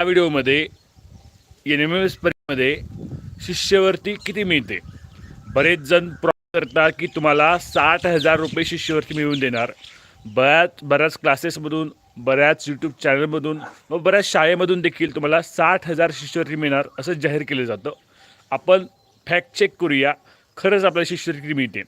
या व्हिडिओमध्ये N M S परीक्षेमध्ये शिष्यवृत्ती किती मिळते? बरेच जण प्रॉब्लेम करतात की तुम्हाला साठ हजार रुपये शिष्यवृत्ती मिळवून देणार. बऱ्याच बऱ्याच क्लासेसमधून बऱ्याच यूट्यूब चॅनलमधून व बऱ्याच शाळेमधून देखील तुम्हाला साठ हजार शिष्यवृत्ती मिळणार असं जाहीर केलं जातं. आपण फॅक्ट चेक करूया. खरंच आपल्याला शिष्यवृत्ती मिळते.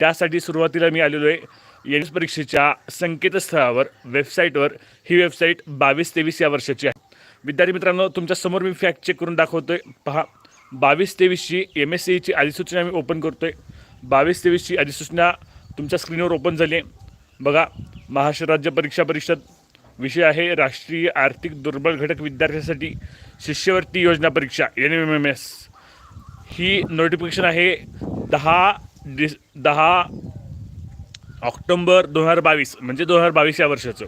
त्यासाठी सुरुवातीला मी आलेलो आहे एन एस परीक्षेच्या संकेतस्थळावर वेबसाईटवर ही वेबसाईट बावीस तेवीस या वर्षाची आहे. विद्यार्थी मित्रांनो तुमच्यासमोर मी फॅक्ट चेक करून दाखवतो आहे पहा बावीस तेवीसची एम एस सीची अधिसूचना मी ओपन करतो आहे बावीस तेवीसची अधिसूचना तुमच्या स्क्रीनवर ओपन झाली आहे. बघा महाराष्ट्र राज्य परीक्षा परिषद विषय आहे राष्ट्रीय आर्थिक दुर्बल घटक विद्यार्थ्यांसाठी शिष्यवृत्ती योजना परीक्षा एन एम एम एस ही नोटिफिकेशन आहे दहा डिस दहा ऑक्टोंबर दोन हजार बावीस म्हणजे दोन हजार बावीस या वर्षाचं.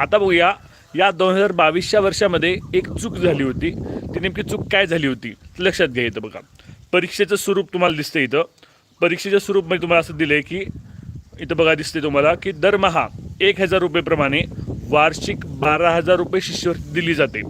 आता बघूया या दोन हजार बावीसच्या वर्षामध्ये एक चूक झाली होती. ती नेमकी चूक काय झाली होती लक्षात घ्या इथं बघा. परीक्षेचं स्वरूप तुम्हाला दिसतं इथं. परीक्षेचं स्वरूप म्हणजे तुम्हाला असं दिलं आहे की इथं बघा दिसते तुम्हाला की दरमहा एक हजार रुपयेप्रमाणे वार्षिक बारा हजार रुपये शिष्यवृत्ती दिली जाते.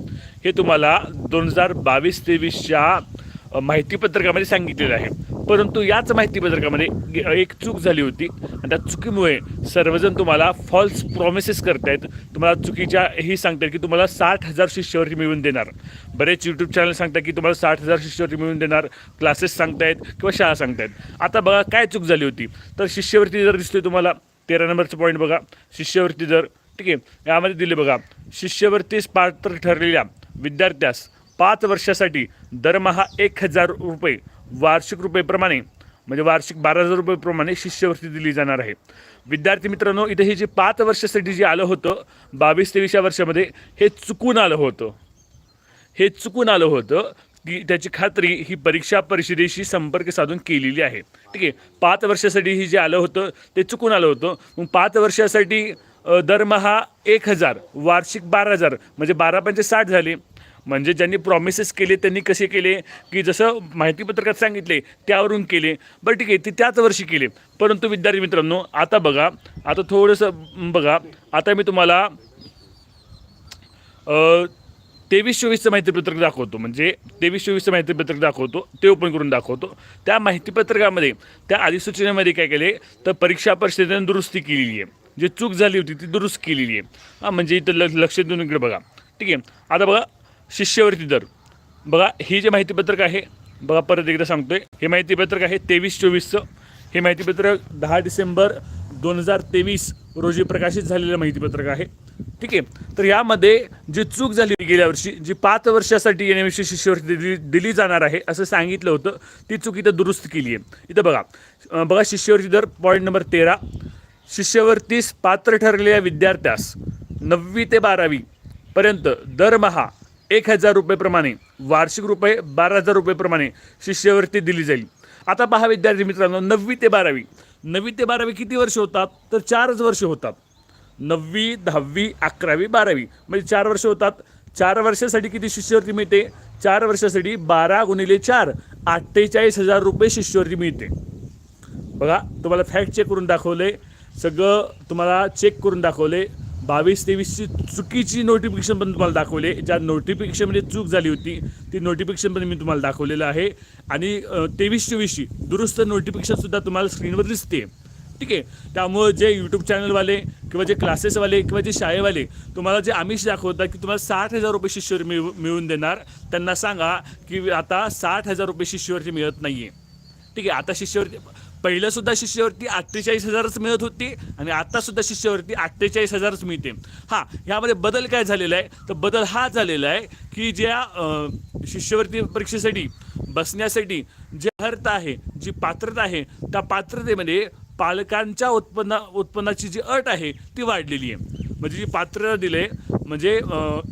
हे तुम्हाला दोन हजार बावीस तेवीसच्या माहितीपत्रकामध्ये सांगितलेलं आहे. परंतु याच माहितीपत्रकामध्ये गे- एक चूक झाली होती. आणि त्या चुकीमुळे सर्वजण तुम्हाला फॉल्स प्रॉमिसेस करतायत. तुम्हाला चुकीच्या ही सांगतात की तुम्हाला साठ हजार शिष्यवृत्ती मिळवून देणार. बरेच यूट्यूब चॅनल सांगतात की तुम्हाला साठ हजार शिष्यवृत्ती मिळवून देणार. क्लासेस सांगतायत किंवा शाळा सांगतायत. आता बघा काय चूक झाली होती? तर शिष्यवृत्ती जर दिसली तुम्हाला तेरा नंबरचं पॉईंट बघा. शिष्यवृत्ती दर ठीक आहे यामध्ये दिले बघा. शिष्यवृत्तीस पात्र ठरलेल्या विद्यार्थ्यास पाच वर्षासाठी दरमहा एक हजार रुपये वार्षिक रुपयेप्रमाणे म्हणजे वार्षिक बारा हजार रुपयेप्रमाणे शिष्यवृत्ती दिली जाणार आहे. विद्यार्थी मित्रांनो इथे हे जे पाच वर्षासाठी जे आलं होतं बावीस तेवीस या वर्षामध्ये हे चुकून आलं होतं. हे चुकून आलं होतं की त्याची खात्री ही परीक्षा परिषदेशी संपर्क साधून केलेली आहे. ठीक आहे पाच वर्षासाठी ही जे आलं होतं ते चुकून आलं होतं. मग पाच वर्षासाठी दरमहा एक हजार वार्षिक बारा हजार म्हणजे बारा पंचे साठ झाले. म्हणजे ज्यांनी प्रॉमिसेस केले त्यांनी कसे केले? की जसं माहितीपत्रकात सांगितले त्यावरून केले. बरं ठीक आहे ते त्याच वर्षी केले. परंतु विद्यार्थी मित्रांनो आता बघा आता थोडंसं बघा आता मी तुम्हाला तेवीस चोवीसचं माहितीपत्रक दाखवतो. म्हणजे तेवीस चोवीसचं माहितीपत्रक दाखवतो ते ओपन करून दाखवतो. त्या माहितीपत्रकामध्ये त्या अधिसूचनेमध्ये काय केले? तर परीक्षा परिषदेने दुरुस्ती केलेली आहे. जी चूक झाली होती ती दुरुस्त केलेली आहे. हां म्हणजे इथं ल लक्ष देऊन इकडे बघा. ठीक आहे. आता बघा शिष्यवृत्ती दर. बघा हे जे माहितीपत्रक आहे बघा परत एकदा सांगतोय. हे माहितीपत्रक आहे तेवीस चोवीसचं. हे माहितीपत्रक दहा डिसेंबर दोन हजार तेवीस रोजी प्रकाशित झालेलं माहितीपत्रक आहे. ठीक आहे? तर यामध्ये जी चूक झाली गेल्या वर्षी जी पाच वर्षासाठी एन एम शिष्यवृत्ती दिली दिली जाणार आहे असं सांगितलं होतं ती चूक इथं दुरुस्त केली आहे. इथं बघा बघा शिष्यवृत्ती दर पॉईंट नंबर तेरा. शिष्यवृत्तीस पात्र ठरलेल्या विद्यार्थ्यास नववी ते बारावी पर्यंत दरमहा एक हजार रुपयेप्रमाणे वार्षिक रुपये बारा हजार रुपयेप्रमाणे शिष्यवृत्ती दिली जाईल. आता पहा विद्यार्थी मित्रांनो नववी ते बारावी. नववी ते बारावी किती वर्ष होतात? तर चारच वर्ष होतात. नववी दहावी अकरावी बारावी. म्हणजे चार वर्ष होतात. चार वर्षासाठी किती शिष्यवृत्ती मिळते? चार वर्षासाठी बारा गुणिले चार. अठ्ठेचाळीस हजार रुपये शिष्यवृत्ती मिळते. बघा तुम्हाला फॅक्ट चेक करून दाखवले. सगळं तुम्हाला चेक करून दाखवले. बावीस तेवीसची चुकीची नोटिफिकेशन पण तुम्हाला दाखवले ज्या नोटिफिकेशनमध्ये चूक झाली होती ती नोटिफिकेशन पण मी तुम्हाला दाखवलेलं आहे. आणि तेवीस चोवीसची दुरुस्त नोटिफिकेशनसुद्धा तुम्हाला स्क्रीनवर दिसते. ठीक आहे? त्यामुळं जे यूट्यूब चॅनलवाले किंवा जे क्लासेसवाले किंवा जे शाळेवाले तुम्हाला जे आमिष दाखवतात की तुम्हाला साठ हजार रुपये शिष्यवर मिळू मिळवून देणार त्यांना सांगा की आता साठ हजार रुपये शिष्यवरती मिळत नाही आहे ठीक आहे? आता शिष्यवृत्ती पहिलं सुद्धा शिष्यवृत्ती अठ्ठेचाळीस हजारच मिळत होती आणि आता सुद्धा शिष्यवृत्ती अठ्ठेचाळीस हजारच मिळते. हां ह्यामध्ये बदल काय झालेला आहे? तर बदल हा झालेला आहे की ज्या शिष्यवृत्ती परीक्षेसाठी बसण्यासाठी जी अर्थ आहे जी पात्रता आहे त्या पात्रतेमध्ये पालकांच्या उत्पन्न उत्पन्नाची जी अट आहे ती वाढलेली आहे. म्हणजे जी पात्रता दिले म्हणजे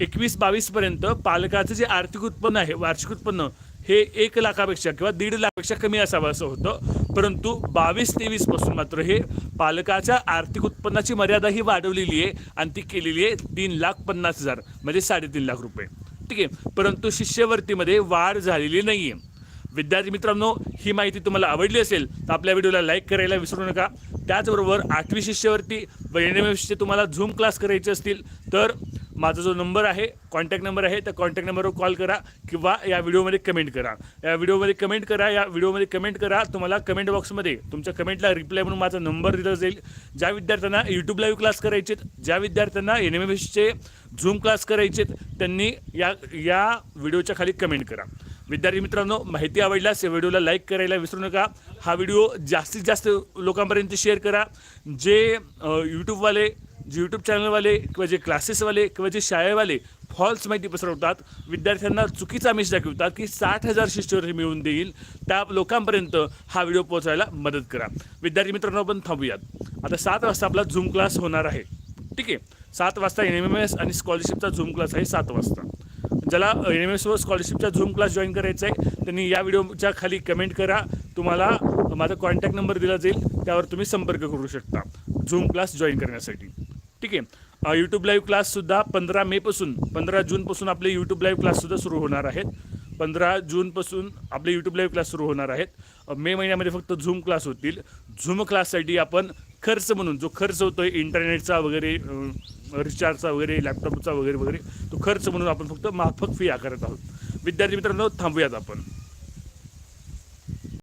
एकवीस बावीसपर्यंत पालकाचं जे आर्थिक उत्पन्न आहे वार्षिक उत्पन्न हे एक लाखापेक्षा किंवा दीड लाखापेक्षा कमी असावं असं होतं. परंतु बावीस तेवीसपासून मात्र हे पालकाच्या आर्थिक उत्पन्नाची मर्यादा ही वाढवलेली आहे आणि ती केलेली आहे तीन लाख पन्नास हजार म्हणजे साडेतीन लाख रुपये. ठीक आहे? परंतु शिष्यवृत्तीमध्ये वाढ झालेली नाही आहे विद्यार्थी मित्रांनो ही माहिती तुम्हाला आवडली असेल तर आपल्या व्हिडिओला लाईक करायला विसरू नका. त्याचबरोबर आठवी शिष्यवृत्ती व एन एम एफचे तुम्हाला झूम क्लास करायचे असतील तर माझा जो नंबर आहे कॉन्टॅक्ट नंबर आहे त्या कॉन्टॅक्ट नंबरवर कॉल करा किंवा या व्हिडिओमध्ये कमेंट करा. या व्हिडिओमध्ये कमेंट करा या व्हिडिओमध्ये कमेंट करा. तुम्हाला कमेंट बॉक्समध्ये तुमच्या कमेंटला रिप्लाय म्हणून माझा नंबर दिला जाईल. ज्या विद्यार्थ्यांना यूट्यूब लाईव्ह क्लास करायचे ज्या विद्यार्थ्यांना एन एम एसचे झूम क्लास करायचे त्यांनी या या व्हिडिओच्या खाली कमेंट करा. विद्यार्थी मित्रांनो माहिती आवडल्यास या व्हिडिओला लाईक करायला विसरू नका. हा व्हिडिओ जास्तीत जास्त लोकांपर्यंत शेअर करा. जे यूट्यूबवाले जे यूट्यूब चॅनलवाले किंवा जे क्लासेसवाले किंवा जे शाळेवाले फॉल्स माहिती पसरवतात विद्यार्थ्यांना चुकीचा मेसेज दाखवतात की साठ हजार शिष्यवृत्ती मिळवून देईल त्या लोकांपर्यंत हा व्हिडिओ पोहोचायला मदत करा. विद्यार्थी मित्रांनो आपण थांबूयात. आता सात वाजता आपला झूम क्लास होणार आहे. ठीक आहे? सात वाजता एन एम एम एस आणि स्कॉलरशिपचा झूम क्लास आहे सात वाजता. ज्याला एन एम एसवर स्कॉलरशिपचा झूम क्लास जॉईन करायचा आहे त्यांनी या व्हिडिओच्या खाली कमेंट करा. तुम्हाला माझा कॉन्टॅक्ट नंबर दिला जाईल त्यावर तुम्ही संपर्क करू शकता. झूम क्लास जॉईन करण्यासाठी. ठीक आहे. यूट्यूब लाईव्ह क्लाससुद्धा पंधरा मेपासून पंधरा जूनपासून आपले यूट्यूब लाईव्ह क्लाससुद्धा सुरू होणार आहेत. पंधरा जूनपासून आपले यूट्यूब लाईव्ह क्लास सुरू होणार आहेत. मे महिन्यामध्ये फक्त झूम क्लास होतील. झूम क्लाससाठी आपण खर्च म्हणून जो खर्च होतो आहे इंटरनेटचा वगैरे रिचार्जचा वगैरे लॅपटॉपचा वगैरे वगैरे तो खर्च म्हणून आपण फक्त माफक फी आकारत आहोत. विद्यार्थी मित्रांनो थांबूयात आपण.